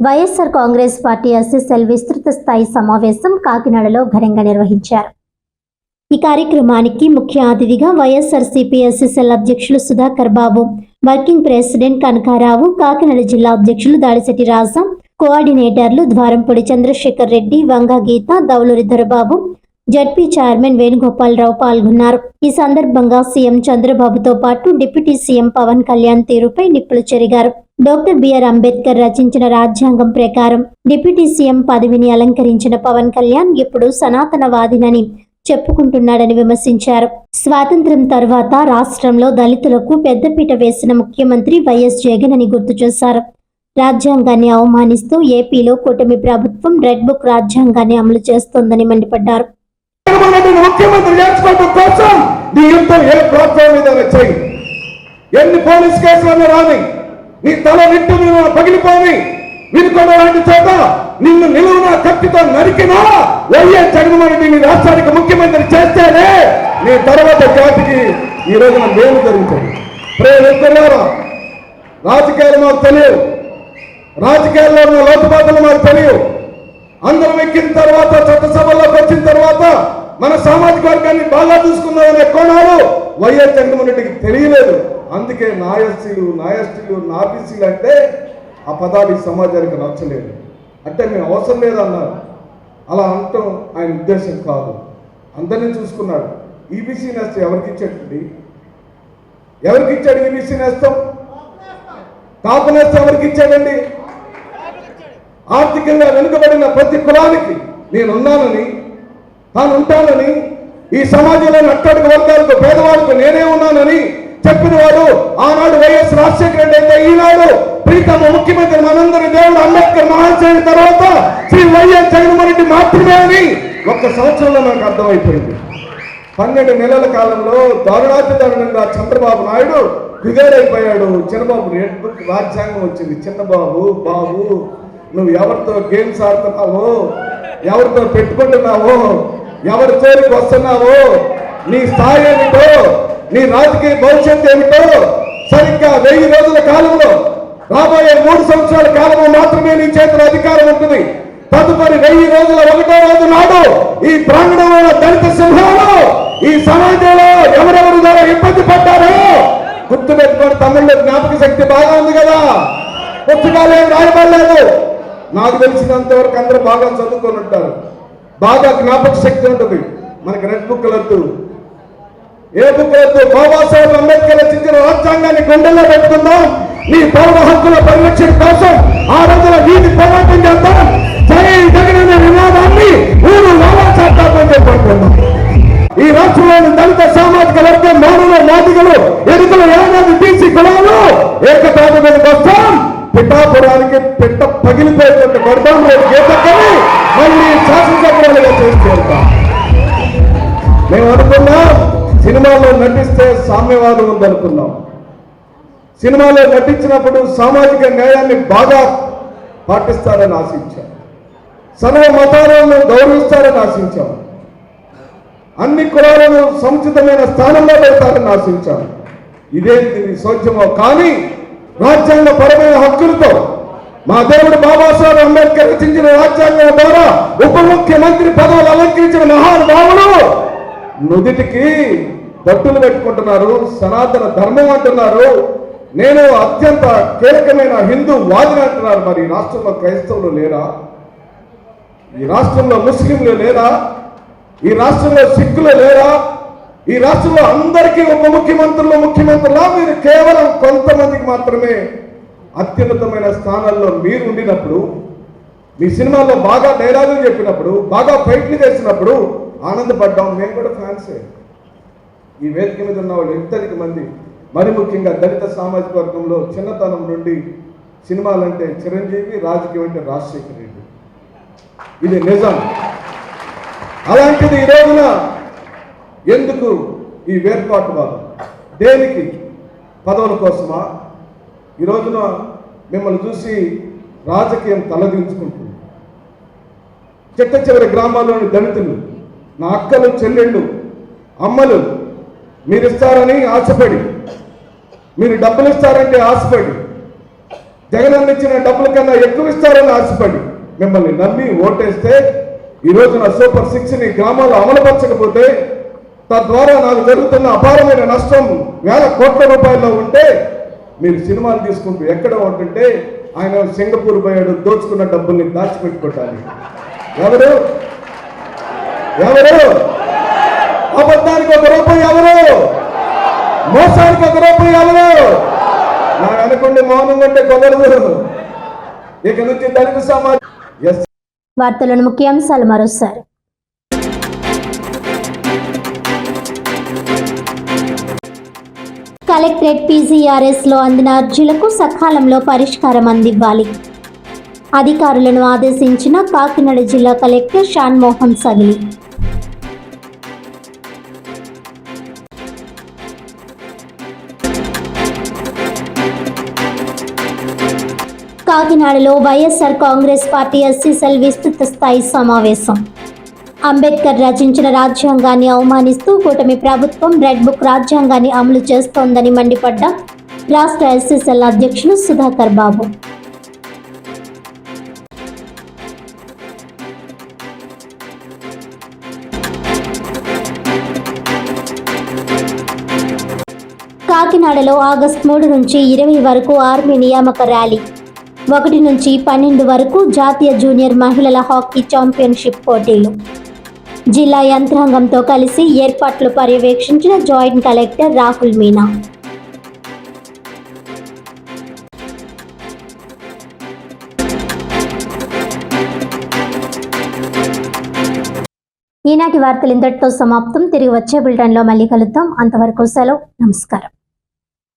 YSR Congress party SSL విస్తృత స్థాయి సమావేశం కాకినాడలో ఘనంగా నిర్వహించారు. ఈ కార్యక్రమానికి ముఖ్య అతిథిగా వైఎస్ఆర్ సిపి ఎస్ఎస్ఎల్ అధ్యక్షులు సుధాకర్ బాబు వర్కింగ్ ప్రెసిడెంట్ కనకారావు కాకినాడ జిల్లా అధ్యక్షులు దాడిశెట్టి రాజా కోఆర్డినేటర్లు ద్వారంపూడి చంద్రశేఖర్ రెడ్డి వంగ గీత దౌలూరి దొరబాబు జడ్పీ చైర్మన్ వేణుగోపాలరావు పాల్గొన్నారు. ఈ సందర్భంగా సీఎం చంద్రబాబుతో పాటు డిప్యూటీ సీఎం పవన్ కళ్యాణ్ తీరుపై నిప్పులు చెరిగారు. డాక్టర్ బిఆర్ అంబేద్కర్ రచించిన రాజ్యాంగం ప్రకారం డిప్యూటీ సీఎం పదవిని అలంకరించిన పవన్ కళ్యాణ్ ఇప్పుడు సనాతనవాదినని చెప్పుకుంటున్నాడని విమర్శించారు. స్వాతంత్ర్యం తర్వాత రాష్ట్రంలో దళితులకు పెద్దపీట వేసిన ముఖ్యమంత్రి వైఎస్ జగన్ అని గుర్తు చేశారు. రాజ్యాంగాన్ని అవమానిస్తూ ఏపీలో కూటమి ప్రభుత్వం రెడ్ బుక్ రాజ్యాంగాన్ని అమలు చేస్తోందని మండిపడ్డారు. ఎన్ని పోలీస్ కేసులన్నీ రాని నీ తల నిట్టు పగిలిపోయి పగిలిపోని చేత నిన్ను నిలువున కత్తితో నరికినా వైఎస్ జగన్మోహన్ రెడ్డి నీ రాష్ట్రానికి ముఖ్యమంత్రి చేస్తేనే నీ తర్వాత జాతికి ఈ రోజున మేలు జరుగుతుంది. ప్రేమిస్తున్నారా రాజకీయాలు మాకు తెలియవు. రాజకీయాల్లో ఉన్న లోతుపాతలు మాకు తెలియవు. అందరం ఎక్కిన తర్వాత చట్టసభల్లోకి వచ్చిన తర్వాత మన సామాజిక వర్గాన్ని బాగా చూసుకుందామనే కోణాలు వైఎస్ జగన్మోహన్ రెడ్డికి తెలియలేదు. అందుకే నాయస్టీలు నా బీసీలు అంటే ఆ పదాలు ఈ సమాజానికి నచ్చలేదు. అంటే మేము అవసరం లేదన్నారు. అలా అనటం ఆయన ఉద్దేశం కాదు. అందరినీ చూసుకున్నాడు. ఈబీసీ నేస్తం ఎవరికి ఇచ్చాడండి ఎవరికి ఇచ్చాడు ఈబీసీ నేస్తం? కాపు నేస్తం ఎవరికి ఇచ్చాడండి? ఆర్థికంగా వెనుకబడిన ప్రతి కులానికి నేనున్నానని తాను ఉంటానని ఈ సమాజంలోని అట్టడుగు వర్గాలకు పేదవాళ్ళకు నేనే ఉన్నానని చెప్పిన వాడు ఆనాడు వైఎస్ రాజశేఖర రెడ్డి అయితే ఈనాడు ప్రీతమ ముఖ్యమంత్రి మనందరి దేవుడు అంబేద్కర్ మహాశయుని తర్వాత శ్రీ వైఎస్ జగన్మోహన్ రెడ్డి మాత్రమే అని ఒక్క సంవత్సరంలో నాకు అర్థమైపోయింది. పన్నెండు నెలల కాలంలో దారుణాతి దారుణంగా చంద్రబాబు నాయుడు కుదేరైపోయాడు చిన్నబాబు రెడ్ బుక్ రాజ్యాంగం వచ్చింది. చిన్నబాబు బాబు నువ్వు ఎవరితో గేమ్స్ ఆడుతున్నావో ఎవరితో పెట్టుకుంటున్నావో ఎవరి చేరికి వస్తున్నావో నీ స్థాయి ఏమిటో నీ రాజకీయ భవిష్యత్తు ఏమిటో సరిగ్గా వెయ్యి రోజుల కాలంలో రాబోయే మూడు సంవత్సరాల కాలంలో మాత్రమే నీ చేతిలో అధికారం ఉంటుంది. తదుపరి వెయ్యి రోజుల ఒకటో రోజు నాడు ఈ ప్రాంగణంలో దళిత సింహాలు ఈ సమాజంలో ఎవరెవరు ద్వారా ఇబ్బంది పడ్డారో గుర్తు పెట్టుకొని తమిళలో జ్ఞాపక శక్తి బాగా ఉంది కదా. పుస్తకాలు ఏం రాయబడలేదు. నాకు తెలిసినంత వరకు అందరూ బాగా చదువుకొని ఉంటారు. బాగా జ్ఞాపక శక్తి ఉంటుంది. మనకి రెడ్ బుక్ వద్దు ఏపు బుక్ బాబాసాహెబ్ అంబేద్కర్ రచించిన రాజ్యాంగాన్ని గుండెల్లో పెట్టుకుందాం. నీ పౌర హక్కుల పరిరక్షణ కోసం ఆ రోజుల వీధి పోరాటం చేద్దాం. జై జగన్ నినాదాన్ని ఊరు లావా చేద్దామని ఈ రాష్ట్రంలోని దళిత సామాజిక వర్గం మౌనుల మాదిగలు ఎదుగుల ఏడాది తీసి కులాలు ఏకతాట మీదకి వస్తాం పిఠాపురానికి పిట్ట పగిలిపోయేటువంటి కొడతాం రేపు గీతక్కని మళ్ళీ శాసనసభ్యులుగా చేసి చేరుతాం మేము అనుకున్నాం సినిమాలో నటిస్తే సామ్యవాదం ఉందనుకున్నాం. సినిమాలో నటించినప్పుడు సామాజిక న్యాయాన్ని బాగా పాటిస్తారని ఆశించాం. సర్వ మతాలను గౌరవిస్తారని ఆశించాం. అన్ని కులాలను సముచితమైన స్థానంలో పెడతారని ఆశించాం. ఇదే సోచ్యమో కానీ రాజ్యాంగ పరమైన హక్కులతో మా దేవుడు బాబాసాహెబ్ అంబేద్కర్ రచించిన రాజ్యాంగం ద్వారా ఉప ముఖ్యమంత్రి పదవులు అలంకరించిన మహానుభావులు నుదుటికి దట్టులు పెట్టుకుంటున్నారు సనాతన ధర్మం అంటున్నారు. నేను అత్యంత కీలకమైన హిందూ వాదిని అంటున్నారు. మరి ఈ రాష్ట్రంలో క్రైస్తవులు లేరా? ఈ రాష్ట్రంలో ముస్లింలు లేరా? ఈ రాష్ట్రంలో సిక్కులు లేరా? ఈ రాష్ట్రంలో అందరికీ ఉప ముఖ్యమంత్రులు ముఖ్యమంత్రులా? మీరు కేవలం కొంతమందికి మాత్రమే అత్యున్నతమైన స్థానాల్లో మీరు ఉండినప్పుడు మీ సినిమాలో బాగా డైలాగులు చెప్పినప్పుడు బాగా ఫైట్లు చేసినప్పుడు ఆనందపడ్డాం. మేము కూడా ఫ్యాన్సే. ఈ వేదిక మీద ఉన్న వాళ్ళు ఎంతదిక మంది? మరి ముఖ్యంగా దళిత సామాజిక వర్గంలో చిన్నతనం నుండి సినిమాలంటే చిరంజీవి రాజకీయం అంటే రాజశేఖర రెడ్డి. ఇది నిజం. అలాంటిది ఈ రోజున ఎందుకు ఈ వేర్పాటువాదం దేనికి? పదవుల కోసమా? ఈ రోజున మిమ్మల్ని చూసి రాజకీయం తలదించుకుంటుంది. చిట్ట చివరి గ్రామాల్లోని దళితులు నా అక్కలు చెల్లెళ్ళు అమ్మలు మీరు ఇస్తారని ఆశపడి మీరు డబ్బులు ఇస్తారంటే ఆశపడి జగన్ ఇచ్చిన డబ్బుల కన్నా ఎక్కువ ఇస్తారని ఆశపడి మిమ్మల్ని నమ్మి ఓటేస్తే ఈ నా సూపర్ సిక్స్ని గ్రామాల్లో అమలుపరచకపోతే తద్వారా నాకు జరుగుతున్న అపారమైన నష్టం వేల కోట్ల రూపాయల్లో ఉంటే మీరు సినిమాలు తీసుకుంటూ ఎక్కడ ఉంటుంటే ఆయన సింగపూర్ పోయాడు దోచుకున్న డబ్బుల్ని దాచిపెట్టుకోవటానికి ఎవరు? ఎవరు? అబద్ధానికి ఒక రూపాయి ఎవరు? మోసానికి ఒక రూపాయి ఎవరు? నా వెనకుండి మౌనం ఉంటే కుదరదు. ఇక నుంచి దళిత సమాజం వార్తలను ముఖ్యాంశాలు మరోసారి. కలెక్టరేట్ పీజీఆర్ఎస్లో అందిన అర్జీలకు సకాలంలో పరిష్కారం అందివ్వాలి. అధికారులను ఆదేశించిన కాకినాడ జిల్లా కలెక్టర్ షాన్ మోహన్ సగిలి. కాకినాడలో వైఎస్ఆర్ కాంగ్రెస్ పార్టీ ఎస్సీసెల్ విస్తృత స్థాయి సమావేశం. అంబేద్కర్ రచించిన రాజ్యాంగాన్ని అవమానిస్తూ కూటమి ప్రభుత్వం రెడ్ బుక్ రాజ్యాంగాన్ని అమలు చేస్తోందని మండిపడ్డ రాష్ట్ర ఎస్సీసెల్ అధ్యక్షులు సుధాకర్ బాబు. కాకినాడలో ఆగస్టు మూడు నుంచి ఇరవై వరకు ఆర్మీ నియామక ర్యాలీ. ఒకటి నుంచి పన్నెండు వరకు జాతీయ జూనియర్ మహిళల హాకీ ఛాంపియన్షిప్ పోటీలు. జిల్లా యంత్రాంగంతో కలిసి ఏర్పాట్లు పర్యవేక్షించిన జాయింట్ కలెక్టర్ రాహుల్ మీనా. ఈనాటి వార్తలు ఇంతటితో సమాప్తం. తిరిగి వచ్చే బులెటిన్లో మళ్ళీ కలుద్దాం. అంతవరకు సెలవు. నమస్కారం.